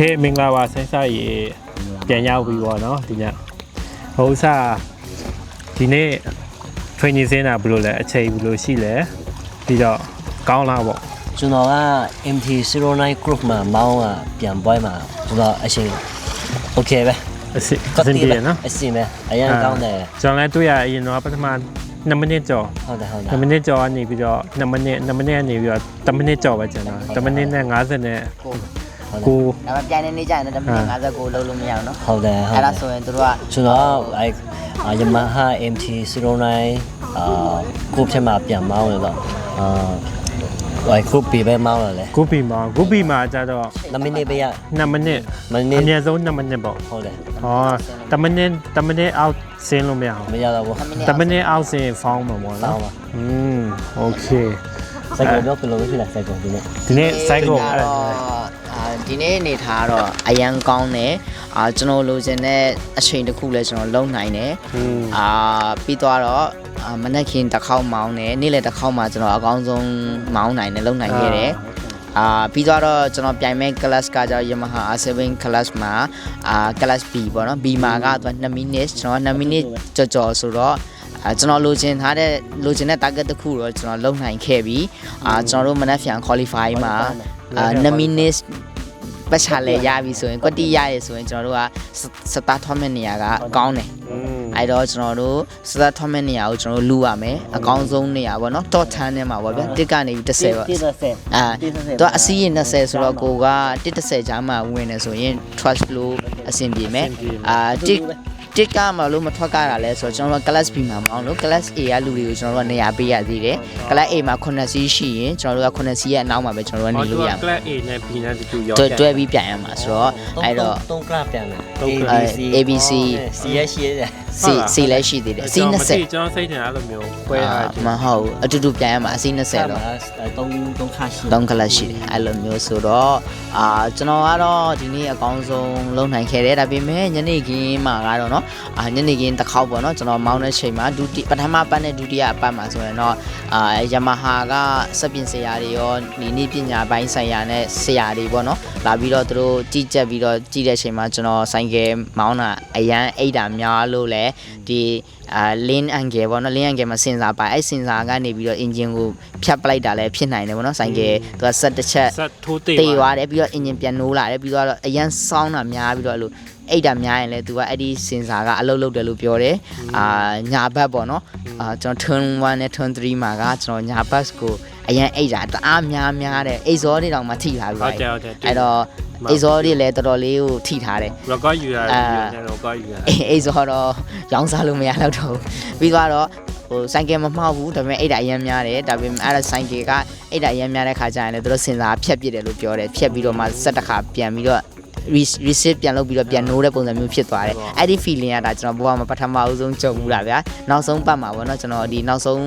ခဲမင်္ဂလာပါဆိုင်းစားရေပြန်ရောက်ပြီပေါ့နော်ဒီညဟိုစားဒီနေ့ training စင်းတာဘယ်လိုလဲအချိန်ဘယ်လိုရှိလဲပြီးတော့ကောင်းလားပေါ့ကျွန်တော်က MT09 group မှာမောင်းကပြန်ပွဲမှာကျွန်တော်အချိန် okay ပဲအစီအစဉ်ပြေနော်အစီမဲအရင်ကောင်းတယ်ကျွန်တော်လည်းတွေ့ရအရင်တော့ပထမ2မိနစ်ကျော်ဟုတ်တယ်ဟုတ်တယ်2မိနစ်ကျော်ကနေပြီးတော့2မိနစ်2မိနစ်ကနေပြီးတော့3မိနစ်ကျော်ပဲကျန်တော့3မိနစ်နဲ့50နဲ့ ကို ဒါပေမဲ့ပြန်နေနေကြရင်တော့တမန်59လုံးလို့မရဘူးเนาะ ဟုတ်တယ်ဟုတ် အဲ့ တ ဒါ ယ် ဆိုရင်တို့က ကျွန်တော်ကအဲ Yamaha MT09 အာ group ထဲမှာပြန်မောင်းရတော့အာဟို group B ပဲမောင်းရလေ ဂုပီမှာဂုပီမှာကျတော့ 2မိနစ်ပဲရ 2မိနစ် မန အ စ် နည်းဆုံး2မိနစ်ပေါ့ ဟုတ်တယ် ဟော10မိနစ်10မိနစ်အောက်ဆင်းလို့မရအောင် မရတော့ဘူး 10မိနစ်အောက်ဆင်းဖောင်းမှာပေါ့ ဆော နော် င်းပါ อืมโอเค စိုက်ကောတော့ဘယ်လိုဖြစ်လဲစိုက်ကောဒီနေ့ ဒီနေ့ cycle အဲ့ဒါ အာဒီ နေ့နေထားတော့အရန်ကောင်းတယ်အာကျွန်တော်လိုချင်တဲ့အချိန်တစ်ခုလဲကျွန်တော်လုံနိုင်တယ်อืมအာပြီးသွားတော့အာမနက်ခင်းတစ်ခေါက်မောင်းတယ်နေ့လယ်တစ်ခေါက်မှာကျွန်တော်အကောင်းဆုံးမောင်းနိုင်တယ်လုံနိုင်ခဲ့တယ်အာပြီးသွားတော့ကျွန်တော်ပြိုင်မဲ့ class ကကြောင့် Yamaha R7 class မှာအာ class B ပေါ့နော် B မှာကသူ2 minute ကျွန်တော်2 minute ကြော်ကြော်ဆိုတော့အာကျွန်တော်လိုချင်ထားတဲ့လိုချင်တဲ့ target တစ်ခုတော့ကျွန်တော်လုံနိုင်ခဲ့ပြီအာကျွန်တော်တို့မနက်ဖြန် qualify မှာအာ2 minute ပတ်ချလဲရပြီဆိုရင်ကွက်တီရရဆိုရင်ကျွန်တော်တို့ကစတားထွမ်းမဲ့နေရာကကောင်းတယ်อืมအဲ့တော့ကျွန်တော်တို့စသတ်ထွတ်မဲ့နေရာကိုကျွန်တော်တို့လူရမယ်အကောင်းဆုံးနေရာပေါ့နော် top 10ထဲမှာပေါ့ဗျာတစ်ကနေပြီး30ပေါ့တိ30အာတော့အစီးရင်20ဆိုတော့ကိုက130ချားမှဝင်နေဆိုရင် trust လို့အဆင်ပြေမယ်အာတစ် တစ်ကမှလို့မထွက်ကြတာလဲဆိုတော့ကျွန်တော်တို့ class B မှာမအောင်လို့ class A ကလူတွေကိုကျွန်တော်တို့ကနေရာပေးရသေးတယ် class A မှာ9စီးရှိရင်ကျွန်တော်တို့က9စီးရဲ့အနောက်မှာပဲကျွန်တော်တို့ကနေလို့ရမယ် ကလပ် A နဲ့ B နဲ့တူရော တွဲတွဲပြီးပြန်ရမှာဆိုတော့အဲ့တော့ 3 club ပြန်တယ် သုံး club ABC C ရရှိရတယ် စီစီလည်းရှိသေးတယ်အစီး20 ကျွန်တော်စိတ်ထင်အဲ့လိုမျိုးပွဲ အာ ထားတယ် မဟုတ်ဘူးအတူတူပြန်ရမှာအစီး20တော့ 3 3ခါရှိ 3ကလပ်ရှိတယ်အဲ့လိုမျိုးဆိုတော့အာကျွန်တော်ကတော့ဒီနေ့အကောင်းဆုံးလုံနိုင်ခဲ့တယ်ဒါပေမဲ့ညနေခင်းမှာကတော့เนาะ ะနော်အာညနေခင်းတစ်ခေါက်ပေါ့နော်ကျွန်တော်မောင်းတဲ့ချိန်မှာဒုတိပထမပတ်နဲ့ဒုတိယအပတ်မှာဆိုရင်တော့အာယမဟာကစက်ပြင်ဆရာတွေရောဒီနေ့ပညာပိုင်းဆိုင်ရာနဲ့ဆရာတွေပေါ့နော်လာပြီးတော့သူတို့ကြည်ကြက်ပြီးတော့ကြည်တဲ့ချိန်မှာကျွန်တော်ဆိုင်ကယ်မောင်းတာအရန်အိတ်တာများလို့လဲဒီ အာ lane angle ပေါ့နော် lane angle မှာစင်စာပါအဲ့စင်စာကနေပြီးတော့ engine ကိုဖြတ်ပလိုက်တာလည်းဖြစ်နိုင်တယ်ပေါ့နော်ဆိုင်ကယ်သူကဆက်တစ်ချက်ဆက်ထိုးတေးတေသွားတယ်ပြီးတော့ engine ပြန်နိုးလာတယ်ပြီးတော့အရန်ဆောင်းတာများပြီးတော့အဲ့လိုအိတ်တာများရင်လည်းသူကအဲ့ဒီစင်စာကအလုပ်လုပ်တယ်လို့ပြောတယ်အာညာဘက်ပေါ့နော်အာကျွန်တော် turn 1နဲ့ turn 3မှာကကျွန်တော်ညာဘက်ကိုအရန်အိတ်တာတအားများများတယ်အိတ်ဇောတွေတောင်မှထိထားပြီးဟုတ်ပါတယ်ဟုတ်တယ်အဲ့တော့ အိတ်ဇောတွေလည်းတော်တော်လေးကိုထိထားတယ် record ယူရတယ်အာ record ယူရတယ်အေးအေးဆိုတော့ရောင်းစားလို့မရတော့တော့ဘူးပြီးသွားတော့ဟိုဆိုင်ကယ်မမှောက်ဘူးဒါပေမဲ့အဲ့ဒါအရင်များတယ်ဒါပေမဲ့အဲ့ဒါဆိုင်ကယ်ကအဲ့ဒါအရင်များတဲ့ခါကျရင်လည်းသူတို့စင်စာဖြတ်ပစ်တယ်လို့ပြောတယ်ဖြတ်ပြီးတော့မှဆက်တစ်ခါပြန်ပြီးတော့ reset ပြန်လုပ်ပြီးတော့ပြန်နိုးတဲ့ပုံစံမျိုးဖြစ်သွားတယ်အဲ့ဒီ feeling ကဒါကျွန်တော်ဘဝမှာပထမအဦးဆုံးကြုံဘူးတာဗျာနောက်ဆုံးပတ်မှာပေါ့နော်ကျွန်တော်ဒီနောက်ဆုံး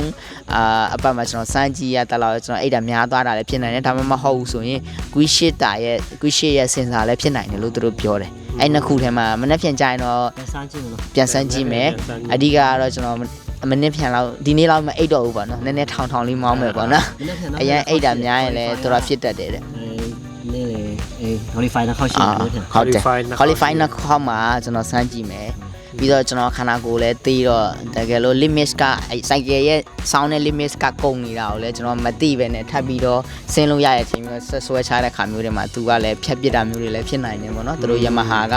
အာအပတ်မှာကျွန်တော်စမ်းကြည့်ရတဲ့လောက်ကျွန်တော်အဲ့ဒါများသွားတာလည်းဖြစ်နိုင်တယ်ဒါမှမဟုတ်ဘူးဆိုရင် quick shit တာရဲ့ quick shit ရဲ့စင်စာလည်းဖြစ်နိုင်တယ်လို့သူတို့ပြောတယ်အဲ့နှစ်ခုထဲမှာမနေ့ပြန်ကြရင်တော့ပြန်စမ်းကြည့်မလို့ပြန်ဆန်းကြည့်မယ်အဓိကကတော့ကျွန်တော်အမနစ်ဖြန်လောက်ဒီနေ့လောက်မအိတ်တော့ဘူးပေါ့နော်နည်းနည်းထောင်ထောင်လေးမောင်းမယ်ပေါ့နော်အရင်အိတ်တာများရင်လည်းတော်တော်ဖြစ်တတ်တယ်တဲ့နေလေ အေး qualify တော့ခောက်ရှိအာတယ်လို့ထင်ဟုတ်တယ် qualify နှစ်ခေါက်မှာကျွန်တော်စမ်းကြည့်မယ်ပြီးတော့ကျွန်တော်ခန္ဓာကိုယ်လည်းသိတော့တကယ်လို့ limit ကအဲစိုက်ကယ်ရဲ့ sound နဲ့ limit ကကုန်နေတာကိုလည်းကျွန်တော်မသိပဲနဲ့ထပ်ပြီးတော့ဆင်းလို့ရတဲ့အချိန်မျိုးဆက်ဆွဲချတဲ့ခါမျိုးတွေမှာသူကလည်းဖြတ်ပစ်တာမျိုးတွေလည်းဖြစ်နိုင်တယ်ပေါ့နော်သူတို့ Yamaha က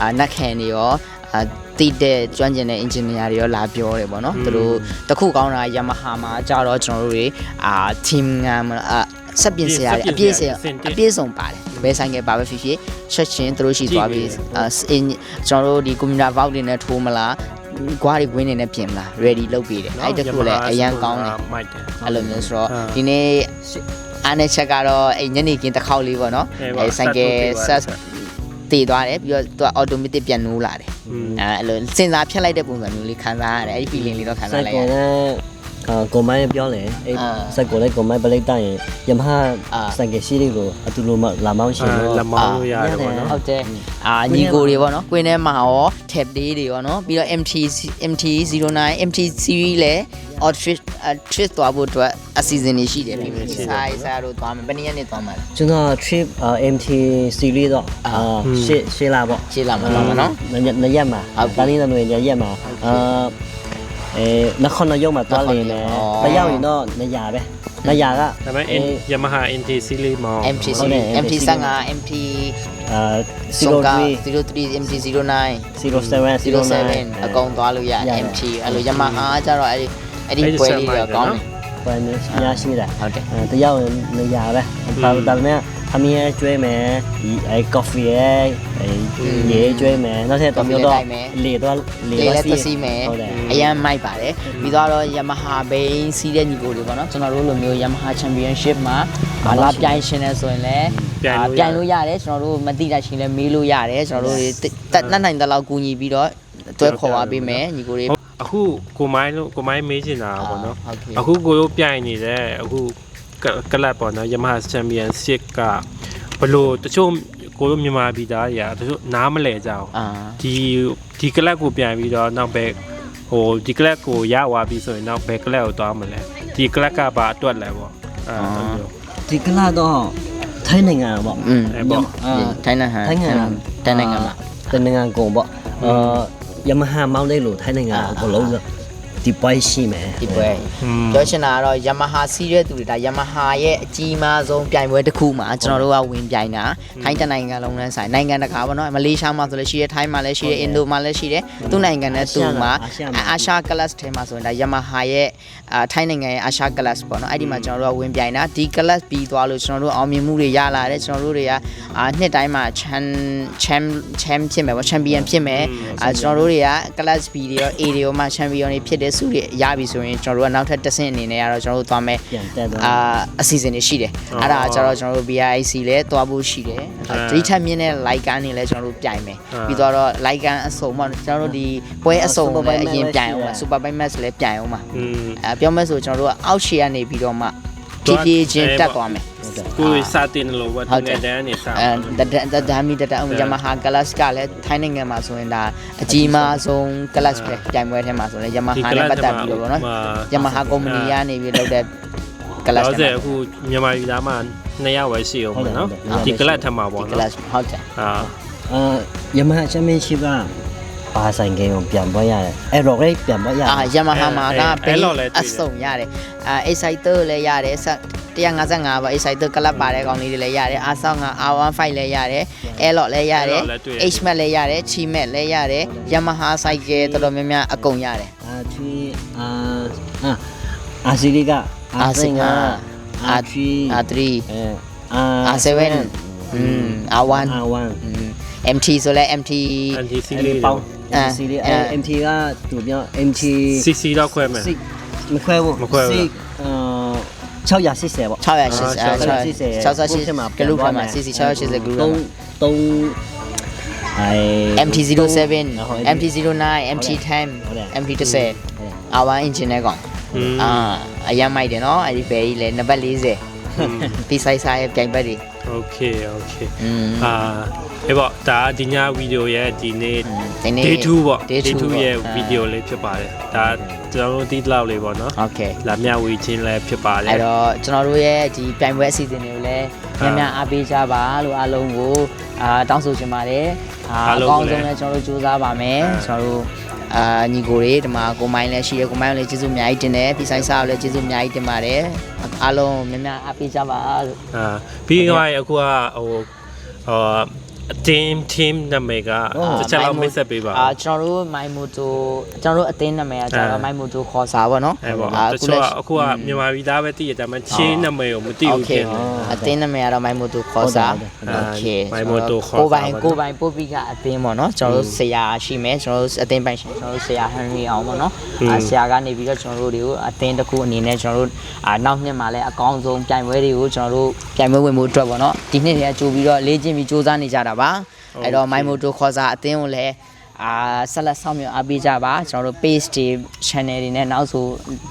အာနက်ခံနေရောအာတိတဲ့ကျွမ်းကျင်တဲ့ engineer တွေရောလာပြောတယ်ပေါ့နော်သူတို့တခုကောင်းတာ Yamaha မှာကြတော့ကျွန်တော်တို့တွေအာ team ကအာစက်ပြင်ဆရာတွေအပြည့်စရာအပြည့်စုံပါတယ် ဘယ်ဆိုင်ကပါပဲဖြစ်ဖြစ်ချက်ချင်းသူတို့ရှိသွားပြီအာအင်းကျွန်တော်တို့ဒီ computer vault တွေနဲ့ထိုးမလားကွာတွေကွင်းတွေနဲ့ပြင်မလား ready လုပ်ပေးတယ်အဲ့တခုလည်းအရန်ကောင်းတယ်မိုက်တယ်အဲ့လိုမျိုးဆိုတော့အာဒီနေ့အားနဲ့ချက်ကတော့အဲ့ညနေခင်းတစ်ခေါက်လေးပေါ့နော်အဲ့ပါအဲ့ဆိုင်ကယ်ဆက်ဆက်ထိုးပေးပါတည်သွားတယ်ပြီးတော့သူက automatic ပြန်နိုးလာတယ်อืมအဲ့အဲ့လိုစင်စာဖြတ်လိုက်တဲ့ပုံစံမျိုးလေးခံစားရတယ်အဲ့ဒီ feeling လေးတော့ခံစိုစားက်လိုက်ရကောတယ်နဲ့ အာကိုမိုင်းပြောလေအဲ့အာစက်ကိုလည်းကိုမိုင်းပလိုက်တိုင်းယမဟာအာစံကရှိလေးကိုအတူလိုမလာမောင်းရှင်အာတော့လက်မောင်းလို့ရတယ်ပေါ့နော် ဟုတ်တယ်အာညီကိုတွေပေါ့နော်ကွင်းထဲမှာရော tab လေးတွေပေါ့နော်ပြီးတော့ MT MT09 MT series လဲ outfit trip သွားဖို့အတွက်အစီအစဉ်တွေရှိတယ်ပြီးပြီစာရေးစာတို့သွားမယ်ဘယ်နည်းနဲ့သွားမှာလဲ ကျွန်တော် trip MT series တော့အာရှေ့ရှေ့လာပေါ့ရှင်းလာမှာသွားမှာနော်နရက်နရက်မှာဟုတ်ပြီ တာလင်းတော်ရရက်မှာအာ အဲနခနရုံမှာသွားလေမယ်ဩတရောက်ရင်တော့နရပဲနရကဒါပေမဲ့အဲ Yamaha NT series မောင်း MT ဟုတ်တယ် series MT 15 MT အာ03 03 03 MT 09 07 07အကုန်သွားလို့ရ MT အဲ့လို Yamaha ကျတော့အဲ့ဒီအဲ့ဒီပွဲလေးတွေကောင်းတယ်ဘာနဲ့ညာရှိတာဟုတ်တယ်အဲတယောက်နေရပဲဒါဒါပေမဲ့ အမီးရဲ့ကျွေးမယ်ဒီအဲ coffee ရဲ့အဲရေကျွေးမယ်နောက်ထပ်တော့မျိုးတော့လေတော့လေလေးတော့လည်းသစီမယ်ဟုတ်တယ်အရန်မိုက်ပါတယ်ပြီးတော့ Yamaha ဘိန်းစီးတဲ့ညီကိုတွေပေါ့နော်ကျွန်တော်တို့လိုမျိုး Yamaha Championship မှာဘာလာပြိုင်ရှင်လဲဆိုရင်လည်းပြိုင်လို့ပြိုင်လို့ရတယ်ကျွန်တော်တို့မတိတာရှင်လည်းမေးလို့ရတယ်ကျွန်တော်တို့တက်နှက်နိုင်တဲ့လောက်ကူညီပြီးတော့တွဲခေါ်ပါပေးမယ်ညီကိုတွေဟုတ်အခုကိုမိုင်းလို့ကိုမိုင်းမေးချင်တာပေါ့နော်ဟုတ်ကဲ့အခုကိုတို့ပြိုင်နေတဲ့အခု ကကလပ်ပေါ့နော် Yamaha Championship ကဘလို့တချို့ကိုတို့မြန်မာပြည်သားတွေကတချို့နားမလဲကြအောင်အာဒီဒီကလပ်ကိုပြန်ပြီးတော့နောက်ပဲဟိုဒီကလပ်ကိုရသွားပြီဆိုရင်နောက်ဘယ်ကလပ်ကိုသွားမလဲဒီကလပ်ကဘာအတွက်လဲပေါ့အဲလိုမျိုးဒီကလာတော့ထိုင်းနိုင်ငံပေါ့อืมအဲ့ပေါ့အာထိုင်းနိုင်ငံထိုင်းနိုင်ငံထိုင်းနိုင်ငံမှာထိုင်းနိုင်ငံကုန်ပေါ့အာယမဟာမောင်းလေးလို့ထိုင်းနိုင်ငံအကုန်လုံး ဒီပွဲရှိမယ်ဒီပွဲอืมပြောချင်တာကတော့ Yamaha စီးတဲ့သူတွေဒါ Yamaha ရဲ့အကြီးမားဆုံးပြိုင်ပွဲတစ်ခုမှာကျွန်တော်တို့ကဝင်ပြိုင်တာထိုင်းတနိုင်ငံလုံးနဲ့ဆိုင်နိုင်ငံတကာပေါ့နော်မလေးရှားမှာဆိုလည်းရှိတယ်ထိုင်းမှာလည်းရှိတယ်အင်ဒိုမှာလည်းရှိတယ်သူ့နိုင်ငံနဲ့သူ့မှာအာရှကလပ်ထဲမှာဆိုရင်ဒါ Yamaha ရဲ့အာထိုင်းနိုင်ငံရဲ့အာရှကလပ်ပေါ့နော်အဲ့ဒီမှာကျွန်တော်တို့ကဝင်ပြိုင်တာဒီကလပ်ပြီးသွားလို့ကျွန်တော်တို့အောင်မြင်မှုတွေရလာတယ်ကျွန်တော်တို့တွေကအာနှစ်တိုင်းမှာချန်ချမ်ချမ်ဖြစ်မယ်ပေါ့ချန်ပီယံဖြစ်မယ်အာကျွန်တော်တို့တွေကကလပ် B တွေရော A တွေရောမှာချန်ပီယံတွေဖြစ်တဲ့စုတွေရပြီဆိုရင်ကျွန်တော်တို့ကနောက်ထပ်တစ်ဆင့်အနေနဲ့ကတော့ကျွန်တော်တို့သွားမယ်ပြန်တက်တော့အာအစီအစဉ်တွေရှိတယ်အဲ့ဒါကျတော့ကျွန်တော်တို့ BIC လဲသွားဖို့ရှိတယ်ဒီထက်မြင့်တဲ့ like ကန်နေလဲကျွန်တော်တို့ပြိုင်မယ်ပြီးတော့ like ကန်အစုံပေါ့ကျွန်တော်တို့ဒီပွဲအစုံလည်းအရင်ပြိုင်အောင်ပါ super bike match လည်းပြိုင်အောင်ပါอืมအဲပြောမယ်ဆိုကျွန်တော်တို့ကအောက်ခြေကနေပြီးတော့မှဖြည်းဖြည်းချင်းတက်သွားမယ် ကိုယ်စတင်လို့ဘာတင်တဲ့အနေစာအဲတဒဒါမီတတအုံ Yamaha Class ကလည်းထိုင်းနိုင်ငံမှာဆိုရင်ဒါအကြီးမားဆုံး Class ပဲပြိုင်ပွဲထဲမှာဆိုရင် Yamaha နဲ့ပတ်သက်ပြီးတော့ဗောနော် Yamaha company ကနေပြီးလုပ်တဲ့ Class တော့ထဲစေမှာအခုမြန်မာပြည်သားမှာနှစ်ယောက်ပဲရှိအောင်ပေါ့နော်ဒီကလပ်ထက်မှာပေါ့ဒီနော် class ဟုတ်တယ်အာအာယမဟာချမ်ပီယံရှစ်ကပါဆိုင်ကင်းကိုပြန်ပွဲရတယ်အဲ့တော့လည်းပြန်ပွဲရတအာယ် Yamaha မှာကအဲ့ဘယ်လောက်လဲတွေ့တယ်အစုံရတယ်အာ Exciter လည်းရတယ်ဆက် 155ပါ excited club ပါတဲ့ကောင်လေးတွေလည်းရတယ် R5 R15 လည်းရတယ် Airlock လည်းရတယ် HMAX လည်းရတယ် Chimax လည်းရတယ် Yamaha cycle တော်တော်များများအကုန်ရတယ်အာချီအာအာစီရီကအာစင်ကအာချီအာ3အာအာ7อืม R1 R1 MT ဆိုလဲ MT MT စီးလေးပေါ့ MT လေးအဲ MT ကသူပြော MT 60တော့ခွဲမယ်မခွဲဘူးမခွဲဘူး 680ပေါ့680 680 680ကလူဖာမှာ CC 680ကလူဖာမှာ3 3အဲ MT07 ဟုတ်တယ် MT09 MT10 ဟုတ်တယ် MT10 R1 engine နဲ့ကောင်อืมအာအရင်မိုက်တယ်နော်အဲ့ဒီဘယ်ကြီးလဲနံပါတ်40 ဒီဆိုင်ဆိုင်ရဲ့ပြိုင်ဘက်တွေ Okay okay အာအဲ့ပေါ့ဒါဒီညဗီဒီယိုရဲ့ဒီနေ့ day 2ပေါ့ day 2ရဲ့ဗီဒီယိုလေးဖြစ်ပါတယ်ဒါကျွန်တော်တို့ဒီလောက်လေးပေါ့နော် Okay လာမျှဝေခြင်းလည်းဖြစ်ပါတယ်အဲ့တော့ကျွန်တော်တို့ရဲ့ဒီပြိုင်ပွဲအစီအစဉ်တွေကိုလည်းများများအားပေးကြပါလို့အားလုံးကိုအာတောင်းဆိုချင်ပါတယ်အားလုံးလည်းကျွန်တော်တို့ကြိုးစားပါမယ်ကျွန်တော်တို့ အာညီကိုတွေဒီမှာကိုမိုင်းလည်းရှိတယ်ကိုမိုင်းကိုလည်းကျေးဇူးအများကြီးတင်တယ်ပြီးဆိုင်စားကိုလည်းကျေးဇူးအများကြီးတင်ပါတယ်အားလုံးများများအားပေးကြပါလို့အာပြီးတော့အခုကဟိုအာ အတင်း team နာမည်ကတစ်ချက်လောက်မိတ်ဆက်ပေးပါအာကျွန်တော်တို့ My Moto ကျွန်တော်တို့အတင်းနာမည်ကကျွန်တော် My Moto ခေါ်စာပေါ့နော်အဲပေါ့တချို့ကအခုကမြန်မာပြည်သားပဲသိရတယ်မှချင်းနာမည်ကိုမသိဘူးဖြစ်နေအတင်းနာမည်ကတော့ My Moto ခေါ်စာ Okay My Moto ခေါ်စာကိုပိုင်ကိုပိုင်ပုတ်ပြီးကအတင်းပေါ့နော်ကျွန်တော်တို့ဆရာရှိမယ်ကျွန်တော်တို့အတင်းပိုင်ရှင်ကျွန်တော်တို့ဆရာ Henry အောင်ပေါ့နော်အာဆရာကနေပြီးတော့ကျွန်တော်တို့တွေကိုအတင်းတစ်ခုအနေနဲ့ကျွန်တော်တို့အာနောက်နှစ်မှာလည်းအကောင်းဆုံးပြိုင်ပွဲတွေကိုကျွန်တော်တို့ပြိုင်ပွဲဝင်ဖို့အတွက်ပေါ့နော်ဒီနှစ်တွေကကြိုးပြီးတော့လေ့ကျင့်ပြီးစူးစမ်းနေကြတာပါအဲ့တော့ My Moto ခေါ်စာအသင်းကိုလည်း အာဆက်လက်ဆောင်မြောက်အားပေးကြပါကျွန်တော်တို့ page တွေ channel တွေနဲ့နောက်ဆို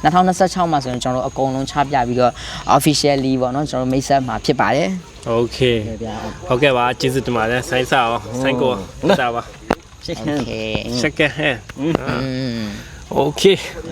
2026မှာဆိုရင်ကျွန်တော်တို့အကုန်လုံးချပြပြီးတော့ officially ပေါ့နော်ကျွန်တော်တို့မိတ်ဆက်မှာဖြစ်ပါတယ် โอเค ဗျာ ဟုတ်ကဲ့ပါကျေးဇူးတင်ပါတယ်ဆိုင်းစားအောင်ဆိုင်းကိုစားပါ ရှစ်ခ โอ င်း เค second hand อืม โอเค โ